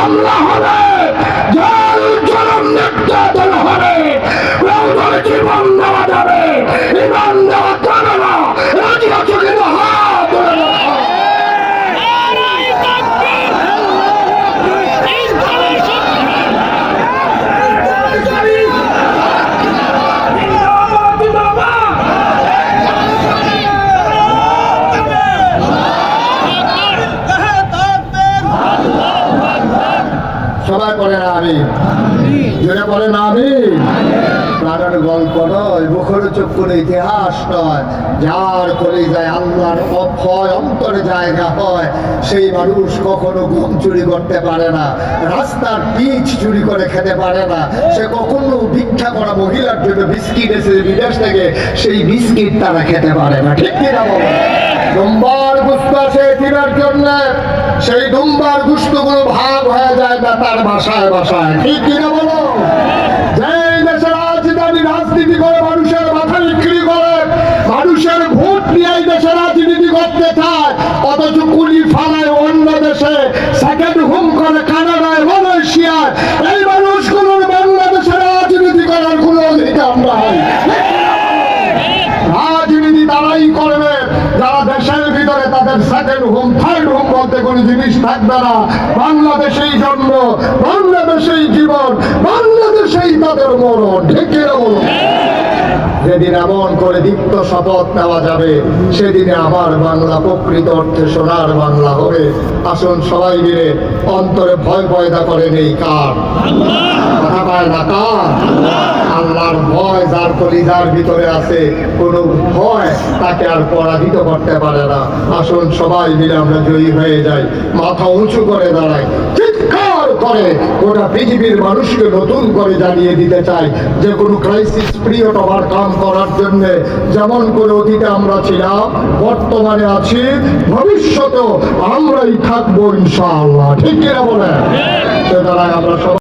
হামলা হবে জল জলম নির্যাতন হবে। সবাই করে না আমি। জোরে বলে না আমি। গল্প নয় ইতিহাস নয়। যার যায় আল্লাহর অন্তরে জায়গা হয়, সেই মানুষ কখনো গম চুরি করতে পারে না, রাস্তার পিচ চুরি করে খেতে পারে না। সে কখনো ভিক্ষা করা মহিলার জন্য বিস্কিট এসে বিদেশ থেকে সেই বিস্কিট তারা খেতে পারে না। ঠিক কিনা বলো? গুস্ত আসে জন্য। সেই ডুম্বার গুস্তগুলো ভাব হয়ে যায় তার বাসায় বাসায় ঠিক কিনা বলো? তাদের সেকেন্ড হোম থার্ড হোম বলতে কোনো জিনিস থাকবে না। বাংলাদেশেই জন্ম, বাংলাদেশেই জীবন, বাংলাদেশেই তাদের মরণ কিনা বলুন যেদিন এমন করে দীপ্ত শপথ নেওয়া যাবে, সেদিনে আমার বাংলা প্রকৃত অর্থে সোনার বাংলা হবে। আসুন সবাই মিলে অন্তরে ভয় পয়দা করেন এই কার কথা পায় না কার আল্লাহর ভয় যার কলিজার ভিতরে আছে, কোনো ভয় তাকে আর পরাজিত করতে পারে না। আসুন সবাই মিলে আমরা জয়ী হয়ে যাই। মাথা উঁচু করে দাঁড়াই। যে, কোনো করার যেমন করে অতীতে আমরা ছিলাম, বর্তমানে আছি, ভবিষ্যতেও আমরাই থাকব ইনশাআল্লাহ। ঠিক কিনা বলে আমরা